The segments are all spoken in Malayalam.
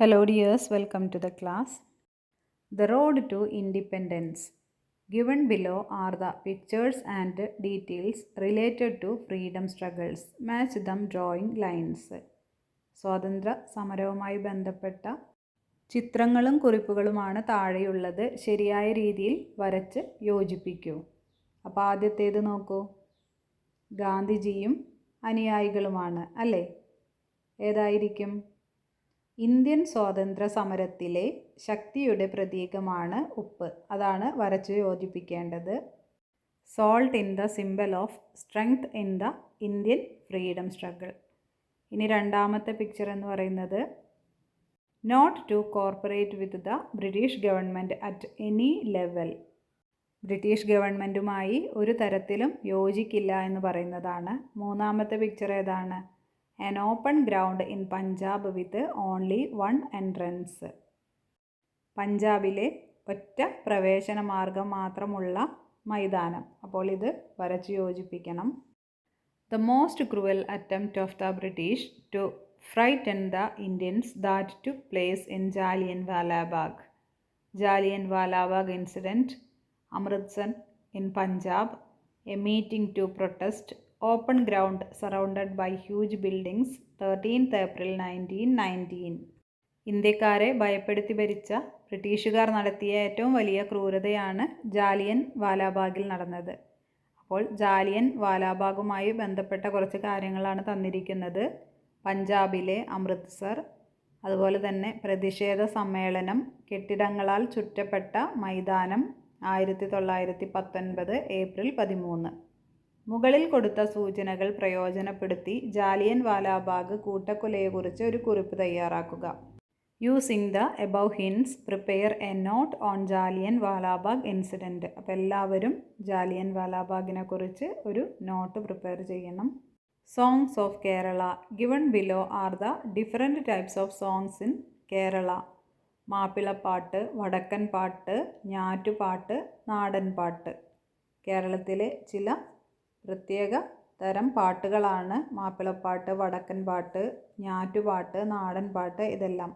Hello, dears, welcome to the class. The road to independence. Given below are the pictures and details related to freedom struggles. Match them drawing lines. സ്വാതന്ത്ര്യ സമരവുമായി ബന്ധപ്പെട്ട ചിത്രങ്ങളും കുറിപ്പുകളുമാണ് താഴെയുള്ളത് ശരിയായ രീതിയിൽ വരച്ച് യോജിപ്പിക്കൂ അപ്പോൾ ആദ്യത്തേത് നോക്കൂ ഗാന്ധിജിയും അനുയായികളുമാണ് അല്ലേ ഏതായിരിക്കും ഇന്ത്യൻ സ്വാതന്ത്ര്യ സമരത്തിലെ ശക്തിയുടെ പ്രതീകമാണ് ഉപ്പ്. അതാണ് വരച്ചു യോജിപ്പിക്കേണ്ടത്. Salt in the symbol of strength in the Indian freedom struggle ഇനി രണ്ടാമത്തെ പിക്ചർ എന്ന് പറയുന്നത് not to corporate with the British government at any level British ഗവൺമെന്റുമായി ഒരു തരത്തിലും യോജിക്കില്ല എന്ന് പറയുന്നതാണ്. മൂന്നാമത്തെ പിക്ചർ ഏതാണ്? An open ground in Punjab with only one entrance പഞ്ചാബിലെ ഒറ്റ പ്രവേശന മാർഗം മാത്രമുള്ള മൈതാനം. അപ്പോൾ ഇത് വരച്ചു യോജിപ്പിക്കണം. The most cruel attempt of the British to frighten the Indians that took place in Jallian Walabagh Jallian Walabagh incident Amritsar in Punjab a meeting to protest ground surrounded by huge buildings thirteenth April nineteen nineteen. ഇന്ത്യക്കാരെ ഭയപ്പെടുത്തി ഭരിച്ച ബ്രിട്ടീഷുകാർ നടത്തിയ ഏറ്റവും വലിയ ക്രൂരതയാണ് ജാലിയൻ വാലാബാഗിൽ നടന്നത്. അപ്പോൾ ജാലിയൻ വാലാബാഗുമായി ബന്ധപ്പെട്ട കുറച്ച് കാര്യങ്ങളാണ് തന്നിരിക്കുന്നത്. പഞ്ചാബിലെ അമൃത്സർ അതുപോലെ തന്നെ പ്രതിഷേധ സമ്മേളനം കെട്ടിടങ്ങളാൽ ചുറ്റപ്പെട്ട മൈതാനം ആയിരത്തി തൊള്ളായിരത്തി പത്തൊൻപത് ഏപ്രിൽ പതിമൂന്ന്. മുകളിൽ കൊടുത്ത സൂചനകൾ പ്രയോജനപ്പെടുത്തി ജാലിയൻ വാലാബാഗ് കൂട്ടക്കൊലയെക്കുറിച്ച് ഒരു കുറിപ്പ് തയ്യാറാക്കുക. Using the above hints prepare a note on Jallian Walabagh incident അപ്പോൾ എല്ലാവരും ജാലിയൻ വാലാബാഗിനെ കുറിച്ച് ഒരു നോട്ട് പ്രിപ്പയർ ചെയ്യണം. Songs of Kerala given below are the different types of songs in Kerala മാപ്പിളപ്പാട്ട് വടക്കൻ പാട്ട് ഞാറ്റുപാട്ട് നാടൻ പാട്ട്. കേരളത്തിലെ ചില പ്രത്യേക തരം പാട്ടുകളാണ്. മാപ്പിളപ്പാട്ട് വടക്കൻ പാട്ട് ഞാറ്റുപാട്ട് നാടൻ പാട്ട് ഇതെല്ലാം.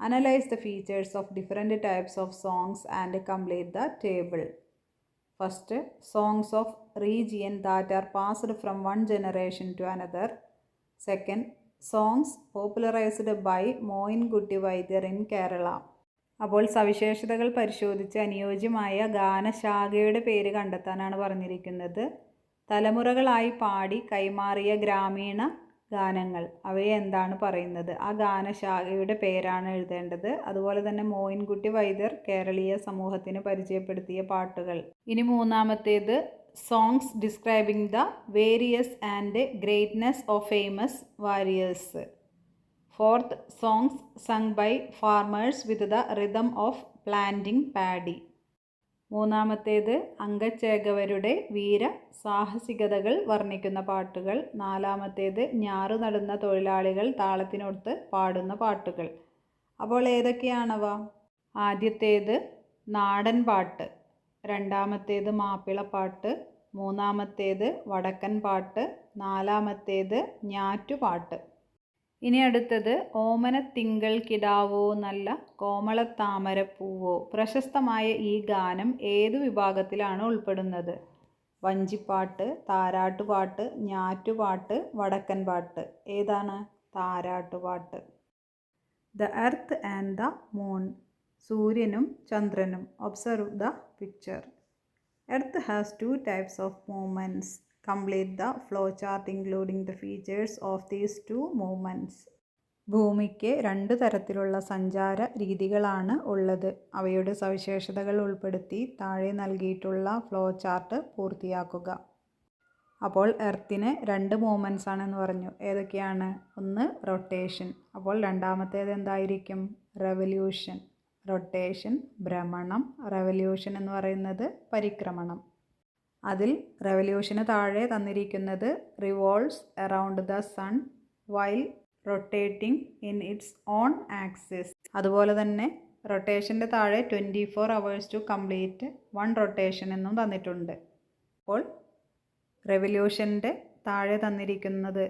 Analyse the features of different types of songs and complete the table first songs of region that are passed from one generation to another second songs popularised by Moyin Kutty Vaidyar in Kerala അപ്പോൾ സവിശേഷതകൾ പരിശോധിച്ച് അനുയോജ്യമായ ഗാനശാഖയുടെ പേര് കണ്ടെത്താനാണ് പറഞ്ഞിരിക്കുന്നത്. തലമുറകളായി പാടി കൈമാറിയ ഗ്രാമീണ ഗാനങ്ങൾ. അവയെ എന്താണ് പറയുന്നത്? ആ ഗാനശാഖയുടെ പേരാണ് എഴുതേണ്ടത്. അതുപോലെ തന്നെ മോയിൻകുട്ടി വൈദ്യർ കേരളീയ സമൂഹത്തിന് പരിചയപ്പെടുത്തിയ പാട്ടുകൾ. ഇനി മൂന്നാമത്തേത് songs describing the various and greatness of famous warriors fourth songs sung by farmers with the rhythm of planting paddy മൂന്നാമത്തേത് അംഗച്ചേകവരുടെ വീര സാഹസികതകൾ വർണിക്കുന്ന പാട്ടുകൾ. നാലാമത്തേത് ഞാറു നടുന്ന തൊഴിലാളികൾ താളത്തിനൊത്ത് പാടുന്ന പാട്ടുകൾ. അപ്പോൾ ഏതൊക്കെയാണവ? ആദ്യത്തേത് നാടൻ പാട്ട്. രണ്ടാമത്തേത് മാപ്പിളപ്പാട്ട്. മൂന്നാമത്തേത് വടക്കൻ പാട്ട്. നാലാമത്തേത് ഞാറ്റുപാട്ട്. ഇനി അടുത്തത് ഓമനത്തിങ്കൾ കിടാവോ നല്ല കോമളത്താമരപ്പൂവോ പ്രശസ്തമായ ഈ ഗാനം ഏതു വിഭാഗത്തിലാണ് ഉൾപ്പെടുന്നത്? വഞ്ചിപ്പാട്ട് താരാട്ടുപാട്ട് ഞാറ്റുപാട്ട് വടക്കൻ പാട്ട് ഏതാണ്? താരാട്ടുപാട്ട്. The earth and the moon. സൂര്യനും ചന്ദ്രനും observe the picture. Earth has two types of movements complete the flow chart including the features of these two movements ഭൂമിക്ക് രണ്ട് തരത്തിലുള്ള സഞ്ചാര രീതികളാണ് ഉള്ളത്. അവയുടെ സവിശേഷതകൾ ഉൾപ്പെടുത്തി താഴെ നൽകിയിട്ടുള്ള ഫ്ലോ ചാർട്ട് പൂർത്തിയാക്കുക. അപ്പോൾ എർത്തിന് രണ്ട് മൂമെന്റ്സ് ആണെന്ന് പറഞ്ഞു. ഏതൊക്കെയാണ്? ഒന്ന് റൊട്ടേഷൻ അപ്പോൾ രണ്ടാമത്തേത് എന്തായിരിക്കും? റെവല്യൂഷൻ റൊട്ടേഷൻ ഭ്രമണം. റെവല്യൂഷൻ എന്ന് പറയുന്നത് പരിക്രമണം. അതിൽ റെവല്യൂഷന് താഴെ തന്നിരിക്കുന്നത് revolves around the sun while rotating in its own axis. അതുപോലെ തന്നെ റൊട്ടേഷന്റെ താഴെ twenty four hours to complete one rotation എന്നും തന്നിട്ടുണ്ട്. അപ്പോൾ റെവല്യൂഷന്റെ താഴെ തന്നിരിക്കുന്നത്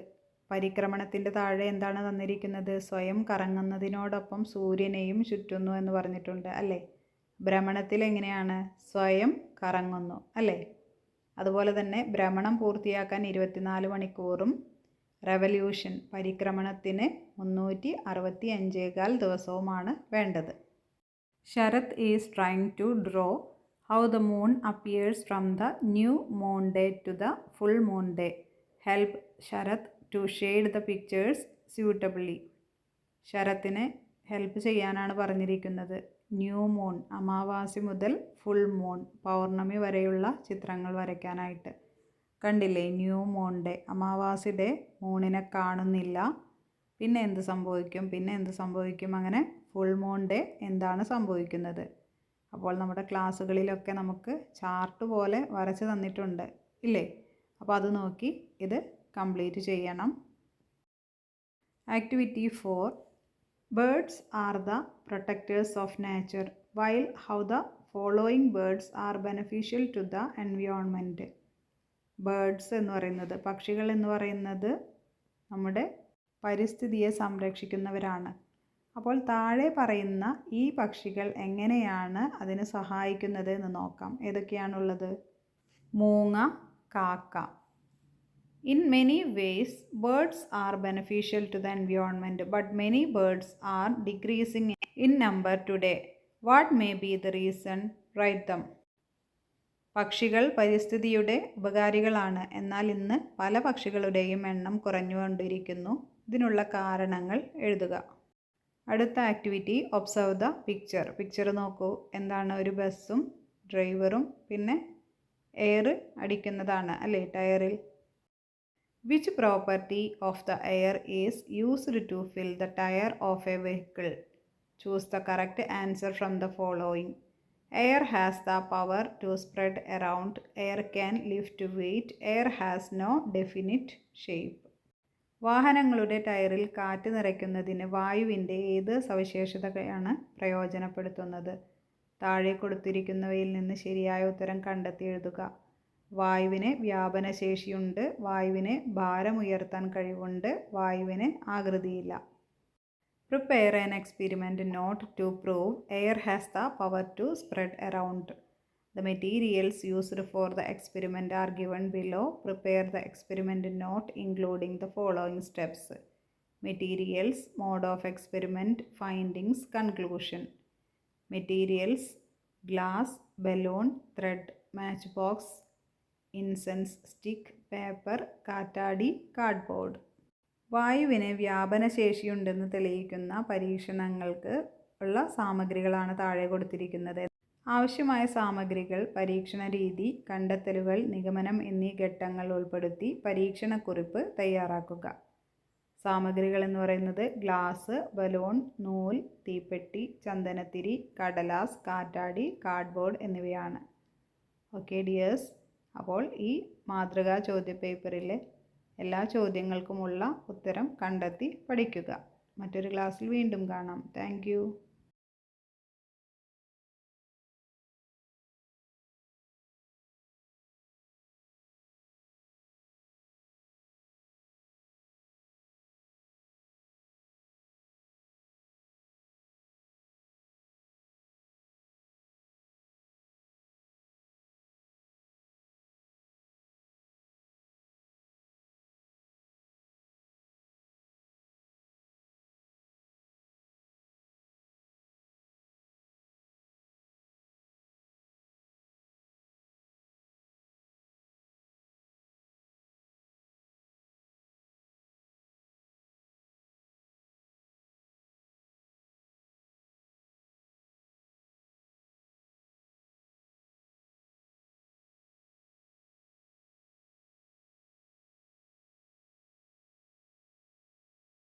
പരിക്രമണത്തിന്റെ താഴെ എന്താണ് തന്നിരിക്കുന്നത്? സ്വയം കറങ്ങുന്നതിനോടൊപ്പം സൂര്യനെയും ചുറ്റുന്നു എന്ന് പറഞ്ഞിട്ടുണ്ട് അല്ലേ? ഭ്രമണത്തിൽ എങ്ങനെയാണ്? സ്വയം കറങ്ങുന്നു അല്ലേ? അതുപോലെ തന്നെ ഭ്രമണം പൂർത്തിയാക്കാൻ ഇരുപത്തിനാല് മണിക്കൂറും റെവല്യൂഷൻ പരിക്രമണത്തിന് മുന്നൂറ്റി അറുപത്തി അഞ്ചേകാൽ ദിവസവുമാണ് വേണ്ടത്. Sarath is trying to draw how the moon appears from the new moon day to the full moon day help Sarath to shade the pictures suitably ശരത്തിനെ help ചെയ്യാനാണ് പറഞ്ഞിരിക്കുന്നത്. ന്യൂ മൂൺ അമാവാസി മുതൽ ഫുൾ മൂൺ പൗർണമി വരെയുള്ള ചിത്രങ്ങൾ വരയ്ക്കാനായിട്ട്. കണ്ടില്ലേ? ന്യൂ ഡേ അമാവാസി ഡേ മൂണിനെ കാണുന്നില്ല. പിന്നെ എന്ത് സംഭവിക്കും? പിന്നെ എന്ത് സംഭവിക്കും? അങ്ങനെ ഫുൾ മൂൺ ഡേ എന്താണ് സംഭവിക്കുന്നത്? അപ്പോൾ നമ്മുടെ ക്ലാസ്സുകളിലൊക്കെ നമുക്ക് ചാർട്ട് പോലെ വരച്ച് തന്നിട്ടുണ്ട് ഇല്ലേ? അപ്പോൾ അത് നോക്കി ഇത് കംപ്ലീറ്റ് ചെയ്യണം. Activity four birds are the protectors of nature while how the following birds are beneficial to the environment birds എന്ന് പറയുന്നത് പക്ഷികൾ എന്ന് പറയുന്നത് നമ്മുടെ പരിസ്ഥിതിയെ സംരക്ഷിക്കുന്നവരാണ്. അപ്പോൾ താഴെ പറയുന്ന ഈ പക്ഷികൾ എങ്ങനെയാണ് അതിന് സഹായിക്കുന്നത് എന്ന് നോക്കാം. ഏതൊക്കെയാണുള്ളത്? മൂങ്ങ കാക്ക. In many ways birds are beneficial to the environment but many birds are decreasing in number today what may be the reason write them പക്ഷികൾ പരിസ്ഥിതിയുടെ ഉപകാരികളാണ്. എന്നാൽ ഇന്ന് പല പക്ഷികളുടെയും എണ്ണം കുറഞ്ഞുകൊണ്ടിരിക്കുന്നു. ഇതിനുള്ള കാരണങ്ങൾ എഴുതുക. അടുത്ത activity observe the picture picture നോക്കൂ. എന്താണ് ഒരു ബസ്സും ഡ്രൈവറും പിന്നെ എയർ അടിക്കുന്നതാണ് അല്ലേ? ടയറിൽ which property of the air is used to fill the tyre of a vehicle choose the correct answer from the following air has the power to spread around air can lift weight air has no definite shape വാഹനങ്ങളുടെ ടയറിൽ കാറ്റ് നിറയ്ക്കുന്നതിന് വായുവിന്റെ ഏത് സവിശേഷതയാണ് പ്രയോജനപ്പെടുത്തുന്നത്? താഴെ കൊടുത്തിരിക്കുന്നവയിൽ നിന്ന് ശരിയായ ഉത്തരം കണ്ടെത്തി എഴുതുക. വായുവിന് വ്യാപനശേഷിയുണ്ട് വായുവിന് ഭാരമുയർത്താൻ കഴിവുണ്ട് വായുവിന് ആകൃതിയില്ല prepare an experiment note to prove air has the power to spread around The materials used for the experiment are given below. Prepare the experiment note including the following steps. Materials, mode of experiment, findings, conclusion. Materials, glass, balloon, thread, matchbox, incense stick paper കാറ്റാടി കാർഡ്ബോർഡ്. വായുവിന് വ്യാപനശേഷിയുണ്ടെന്ന് തെളിയിക്കുന്ന പരീക്ഷണങ്ങൾക്ക് ഉള്ള സാമഗ്രികളാണ് താഴെ കൊടുത്തിരിക്കുന്നത്. ആവശ്യമായ സാമഗ്രികൾ പരീക്ഷണ രീതി കണ്ടെത്തലുകൾ നിഗമനം എന്നീ ഘട്ടങ്ങൾ ഉൾപ്പെടുത്തി പരീക്ഷണക്കുറിപ്പ് തയ്യാറാക്കുക. സാമഗ്രികൾ എന്ന് പറയുന്നത് ഗ്ലാസ് ബലൂൺ നൂൽ തീപ്പെട്ടി ചന്ദനത്തിരി കടലാസ് കാറ്റാടി കാർഡ്ബോർഡ് എന്നിവയാണ്. Okay dears. അപ്പോൾ ഈ മാതൃകാ ചോദ്യപേപ്പറിലെ എല്ലാ ചോദ്യങ്ങൾക്കുമുള്ള ഉത്തരം കണ്ടെത്തി പഠിക്കുക. മറ്റൊരു ക്ലാസ്സിൽ വീണ്ടും കാണാം. താങ്ക്